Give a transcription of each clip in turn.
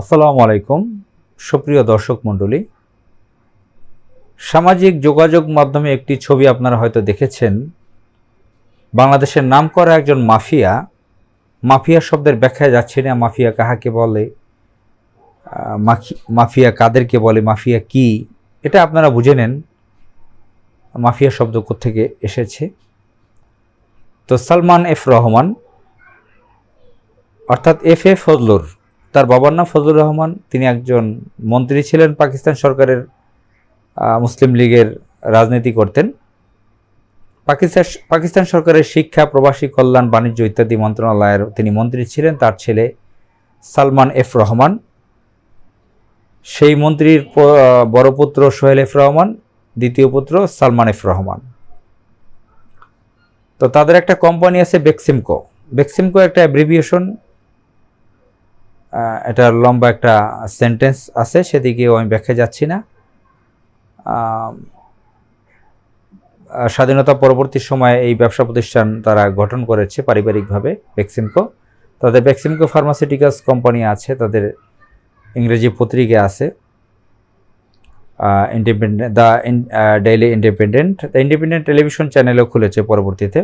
আসসালামু আলাইকুম, সুপ্রিয় দর্শক মণ্ডলী। সামাজিক যোগাযোগ মাধ্যমে একটি ছবি আপনারা হয়তো দেখেছেন। বাংলাদেশের নাম করা একজন মাফিয়া মাফিয়া শব্দের ব্যাখ্যা যাচ্ছে না, মাফিয়া কাহাকে বলে মাফিয়া কাদেরকে বলে, মাফিয়া কি? এটা আপনারা বুঝে নেন, মাফিয়া শব্দ থেকে এসেছে। তো সালমান এফ রহমান, অর্থাৎ এফ এ ফজলুর তার বাবার নাম ফজলুর রহমান। তিনি একজন মন্ত্রী ছিলেন পাকিস্তান সরকারের মুসলিম লীগের রাজনীতি করতেন। পাকিস্তান পাকিস্তান সরকারের শিক্ষা, প্রবাসী কল্যাণ, বাণিজ্য ইত্যাদি মন্ত্রণালয়ের তিনি মন্ত্রী ছিলেন। তার ছেলে সালমান এফ রহমান। সেই মন্ত্রীর বড় পুত্র সোহেল এফ রহমান, দ্বিতীয় পুত্র সালমান এফ রহমান। তো তাদের একটা কোম্পানি আছে বেক্সিমকো। বেক্সিমকো একটা অ্যাব্রিভিয়েশন এটার লম্বা একটা সেন্টেন্স আছে সেদিকেও আমি ব্যাখ্যা যাচ্ছি না। স্বাধীনতা পরবর্তী সময়ে এই ব্যবসা প্রতিষ্ঠান তারা গঠন করেছে পারিবারিকভাবে বেক্সিমকো তাদের বেক্সিমকো ফার্মাসিউটিক্যালস কোম্পানি আছে, তাদের ইংরেজি পত্রিকা আছে। Independent the daily independent the independent television চ্যানেলও খুলেছে পরবর্তীতে।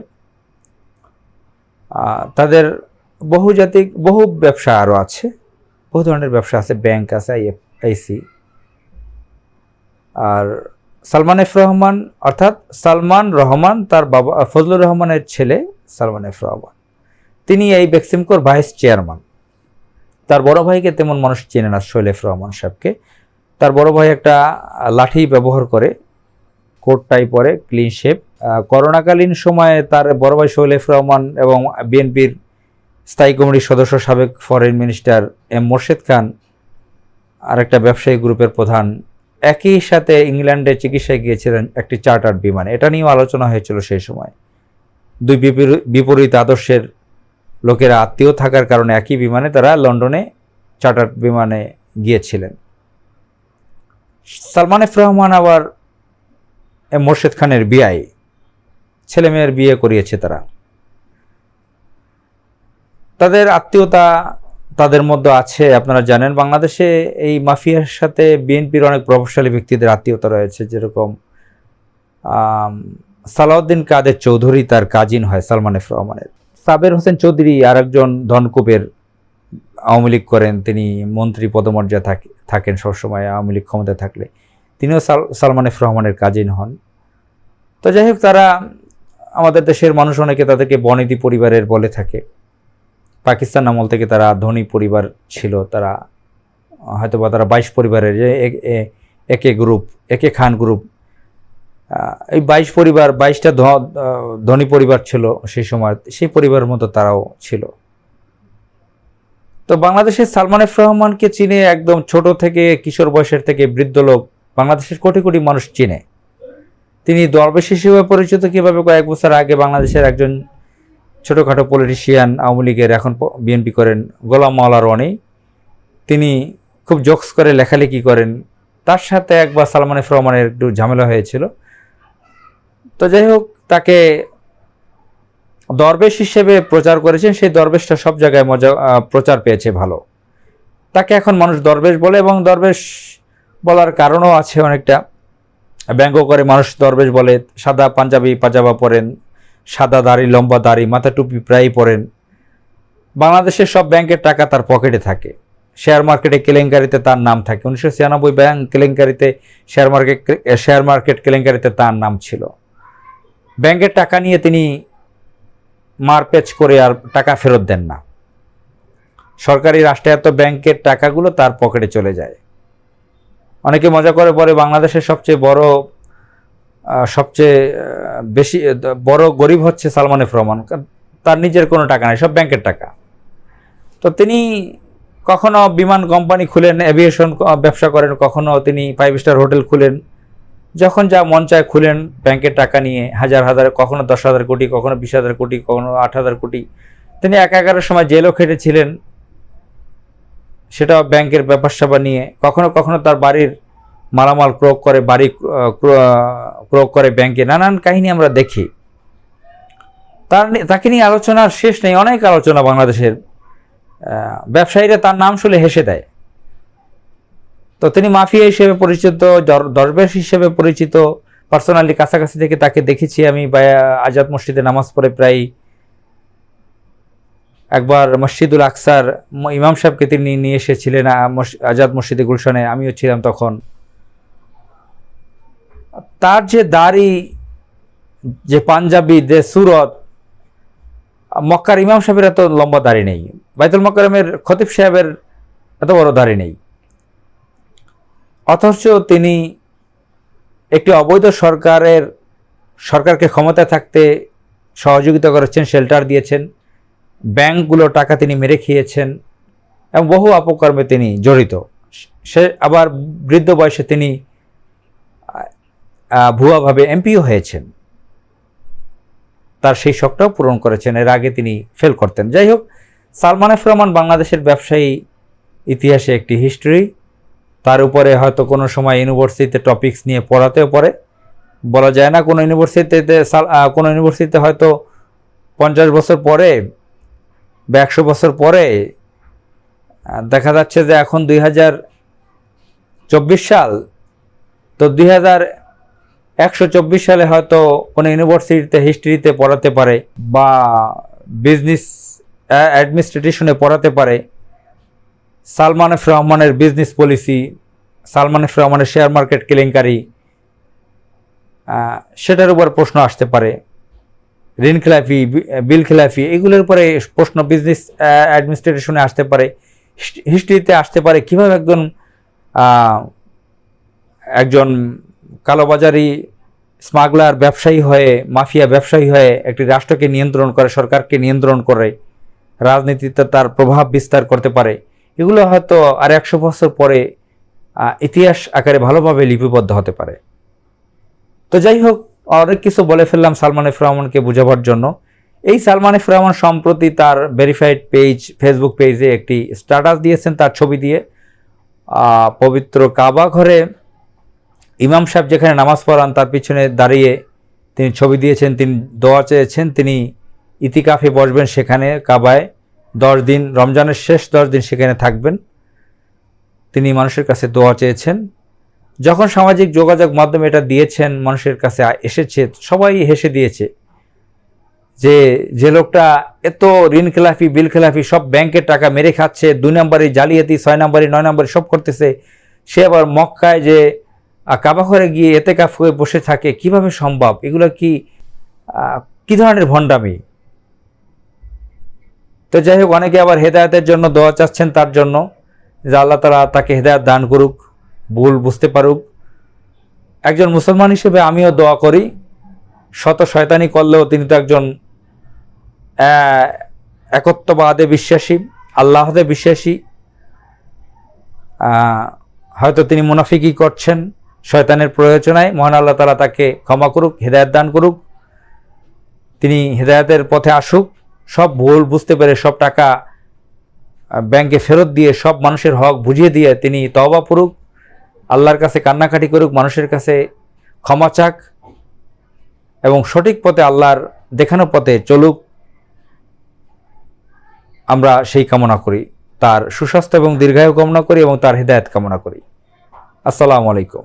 তাদের বহুজাতিক, বহু ব্যবসা আরও আছে। বহু ধরনের ব্যবসা আছে, ব্যাংক আছে আইএফ আইসি আর সালমান এফ রহমান, অর্থাৎ সালমান রহমান, তার বাবা, ফজলুর রহমানের ছেলে সালমান এফ রহমান। তিনি এই বেক্সিমকোর ভাইস চেয়ারম্যান। তার বড় ভাইকে তেমন মানুষ চেনে না এফ রহমান সাহেবকে। তার বড় ভাই একটা লাঠি ব্যবহার করে, কোট টাই পরে, ক্লিন শেপ। করোনাকালীন সময়ে তার বড় ভাই এফ রহমান এবং বিএনপির স্থায়ী কমিটির সদস্য সাবেক foreign minister M Morshed Khan আর একটা ব্যবসায়ী গ্রুপের প্রধান, একই সাথে ইংল্যান্ডে চিকিৎসায় গিয়েছিলেন একটি চার্টার্ড বিমানে। এটা নিয়েও আলোচনা হয়েছিল সেই সময়। দুই বিপরী- বিপরীত আদর্শের লোকেরা আত্মীয় থাকার কারণে একই বিমানে তারা লন্ডনে চার্টার্ড বিমানে গিয়েছিলেন। সালমান এফ রহমান আবার এম মোর্শেদ খানের বিয়াই ছেলে মেয়ের বিয়ে করিয়েছে তারা। তাদের আত্মীয়তা তাদের মধ্যে আছে, আপনারা জানেন। বাংলাদেশে এই মাফিয়ার সাথে বিএনপির অনেক প্রভাবশালী ব্যক্তিদের আত্মীয়তা রয়েছে, যেরকম সালাউদ্দিন কাদের চৌধুরী, তার কাজিন হয় সালমান এফ রহমানের। সাবের হোসেন চৌধুরী আর একজন ধনকুবের আওয়ামী লীগ করেন, তিনি মন্ত্রী পদমর্যাদা থাক- থাকেন সবসময় আওয়ামী লীগ ক্ষমতায় থাকলে। তিনিও সাল- সালমান এফ রহমানের কাজিন হন। তো যাই হোক, তারা আমাদের দেশের মানুষ অনেকে তাদেরকে বনেদি পরিবারের বলে থাকে। পাকিস্তান আমল থেকে তারা ধনী পরিবার ছিল, তারা হয়তো বা তারা বাইশ পরিবারের যে একে গ্রুপ একে খান গ্রুপ এই বাইশ পরিবার, বাইশটা ধনী পরিবার ছিল সেই সময়, সেই পরিবারের মতো তারাও ছিল। তো বাংলাদেশের সালমান এফ রহমানকে চিনে একদম ছোট থেকে কিশোর বয়সের থেকে বৃদ্ধ লোক বাংলাদেশের কোটি কোটি মানুষ চিনে। তিনি দরবেশ হিসেবে পরিচিত কীভাবে কয়েক বছর আগে বাংলাদেশের একজন ছোটোখাটো পলিটিশিয়ান আওয়ামী লীগের এখন বিএনপি করেন গোলাম মাওলা রনি। তিনি খুব জোকস করে, লেখালেখি করেন। তার সাথে একবার সালমান রহমানের একটু ঝামেলা হয়েছিল। তো যাই হোক, তাকে দরবেশ হিসেবে প্রচার করেছেন। সেই দরবেশটা সব জায়গায় মজা প্রচার পেয়েছে ভালো। তাকে এখন মানুষ দরবেশ বলে এবং দরবেশ বলার কারণও আছে অনেকটা। ব্যঙ্গ করে মানুষ দরবেশ বলে। সাদা পাঞ্জাবি, পাজামা পরেন। সাদা দাড়ি, লম্বা দাড়ি, মাথা টুপি প্রায়ই পরেন। বাংলাদেশের সব ব্যাংকের টাকা তার পকেটে থাকে। শেয়ার মার্কেটে কেলেঙ্কারিতে তার নাম থাকে। উনিশশো ছিয়ানব্বই ব্যাংক কেলেঙ্কারিতে শেয়ার মার্কেট শেয়ার মার্কেট কেলেঙ্কারিতে তার নাম ছিল। ব্যাংকের টাকা নিয়ে তিনি মারপেচ করে আর টাকা ফেরত দেন না। সরকারি রাষ্ট্রায়ত্ত ব্যাংকের টাকাগুলো তার পকেটে চলে যায়। অনেকে মজা করে পরে বাংলাদেশের সবচেয়ে বড় সবচেয়ে বেশি বড় গরিব হচ্ছে সালমান এফ রহমান তার নিজের কোনো টাকা নাই, সব ব্যাংকের টাকা। তো তিনি কখনো বিমান কোম্পানি খুলেন এভিয়েশন ব্যবসা করেন, কখনো তিনি ফাইভ স্টার হোটেল খুলেন। যখন যা মন চায় খুলেন ব্যাংকের টাকা নিয়ে, হাজার হাজার, কখনো দশ হাজার কোটি, কখনো বিশ হাজার কোটি, কখনো আট হাজার কোটি। তিনি এক এগারোর সময় জেলও খেটেছিলেন। সেটাও ব্যাংকের ব্যাপার স্যাপার নিয়ে, কখনো কখনো তার বাড়ির মালামাল ক্রয় করে বাড়ি ক্রয় করে ব্যাংকে নানান কাহিনী আমরা দেখি। তার তাকে নিয়ে আলোচনার শেষ নেই, অনেক আলোচনা বাংলাদেশের। ব্যবসায়ীরা তার নাম শুনে হেসে দেয়। তো তিনি মাফিয়া হিসেবে পরিচিত দরবেশ হিসেবে পরিচিত। পার্সোনালি কাছাকাছি থেকে তাকে দেখেছি আমি বা আজাদ মসজিদে নামাজ পড়ে প্রায় একবার মসজিদুল আকসার ইমাম সাহেবকে তিনি নিয়ে এসেছিলেন আজাদ মসজিদে গুলশানে, আমিও ছিলাম তখন। তার যে দাড়ি, যে পাঞ্জাবি, যে সুরত, মক্কার ইমাম সাহেবের এত লম্বা দাড়ি নেই। বাইতুল মকরমের খতিব সাহেবের এত বড় দাড়ি নেই। অথচ তিনি একটি অবৈধ সরকারের, সরকারকে ক্ষমতায় থাকতে সহযোগিতা করেছেন শেল্টার দিয়েছেন, ব্যাংকগুলো টাকা তিনি মেরে খেয়েছেন, এবং বহু অপকর্মে তিনি জড়িত। সে আবার বৃদ্ধ বয়সে তিনি ভুয়াভাবে এমপিও হয়েছেন। তার সেই শখটাও পূরণ করেছেন, এর আগে তিনি ফেল করতেন। যাই হোক, সালমান এফ রহমান বাংলাদেশের ব্যবসায়ী, ইতিহাসে একটি হিস্ট্রি তার উপরে হয়তো কোনো সময় ইউনিভার্সিটিতে টপিকস নিয়ে পড়াতেও পারে। বলা যায় না, কোনো ইউনিভার্সিটিতে কোনো ইউনিভার্সিটিতে হয়তো পঞ্চাশ বছর পরে বা একশো বছর পরে দেখা যাচ্ছে যে এখন দুই হাজার চব্বিশ সাল, তো দুই হাজার একশো চব্বিশ সালে হয়তো কোনো ইউনিভার্সিটিতে হিস্ট্রিতে পড়াতে পারে বা বিজনেস অ্যাডমিনিস্ট্রেশনে পড়াতে পারে। সালমান এফ রহমানের বিজনেস পলিসি সালমান এফ রহমানের শেয়ার মার্কেট কেলেঙ্কারি সেটার উপর প্রশ্ন আসতে পারে। ঋণ খেলাফি বিল খেলাফি, এগুলোর উপরে প্রশ্ন বিজনেস অ্যাডমিনিস্ট্রেশনে আসতে পারে। হিস্ট্রিতে আসতে পারে কীভাবে একজন একজন কালোবাজারি স্মাগলার ব্যবসায়ী হয়ে, মাফিয়া ব্যবসায়ী হয়ে একটি রাষ্ট্রকে নিয়ন্ত্রণ করে, সরকারকে নিয়ন্ত্রণ করে, রাজনীতিতে তার প্রভাব বিস্তার করতে পারে। এগুলো হয়তো আর একশো বছর পরে ইতিহাস আকারে ভালোভাবে লিপিবদ্ধ হতে পারে। তো যাই হোক, অনেক কিছু বলে ফেললাম সালমান এফ রহমানকে বোঝাবার জন্য। এই সালমান এফ রহমান সম্প্রতি তার ভেরিফাইড পেজ ফেসবুক পেজে একটি স্ট্যাটাস দিয়েছেন তার ছবি দিয়ে। পবিত্র কাবা ঘরে ইমাম সাহেব যেখানে নামাজ পড়ান, তার পিছনে দাঁড়িয়ে তিনি ছবি দিয়েছেন, তিনি দোয়া চেয়েছেন, তিনি ইতিকাফে বসবেন সেখানে, কাবায়। দশ দিন, রমজানের শেষ দশ দিন সেখানে থাকবেন। তিনি মানুষের কাছে দোয়া চেয়েছেন। যখন সামাজিক যোগাযোগ মাধ্যমে এটা দিয়েছেন, মানুষের কাছে এসেছে, সবাই হেসে দিয়েছে যে যে লোকটা এত ঋণ খেলাফি বিল খেলাফি সব ব্যাংকের টাকা মেরে খাচ্ছে, দুই নম্বরে জালিয়াতি, ছয় নম্বরে, নয় নম্বরে সব করতেছে, সে আবার মক্কায় যে কাবা ঘরে গিয়ে এতে কাফ হয়ে বসে থাকে, কীভাবে সম্ভব? এগুলো কি কি ধরনের ভণ্ডামি? তো যাই হোক, অনেকে আবার হেদায়তের জন্য দোয়া চাচ্ছেন তার জন্য, যে আল্লাহ তালা তাকে হেদায়ত দান করুক, ভুল বুঝতে পারুক। একজন মুসলমান হিসেবে আমিও দোয়া করি, শত শয়তানি করলেও তিনি তো একজন একত্ববাদে বিশ্বাসী, আল্লাহতে বিশ্বাসী। হয়তো তিনি মুনাফিকি করছেন। শয়তানের প্রয়োজনায় মহান আল্লাহ তালা তাকে ক্ষমা করুক, হেদায়ত দান করুক। তিনি হেদায়তের পথে আসুক। সব ভুল বুঝতে পেরে সব টাকা ব্যাংকে ফেরত দিয়ে সব মানুষের হক বুঝিয়ে দিয়ে তিনি তওবা পড়ুক আল্লাহর কাছে কান্নাকাটি করুক, মানুষের কাছে ক্ষমা চাক এবং সঠিক পথে আল্লাহর দেখানো পথে চলুক। আমরা সেই কামনা করি, তার সুস্বাস্থ্য এবং দীর্ঘায়ু কামনা করি এবং তার হৃদায়ত কামনা করি। আসসালামু আলাইকুম।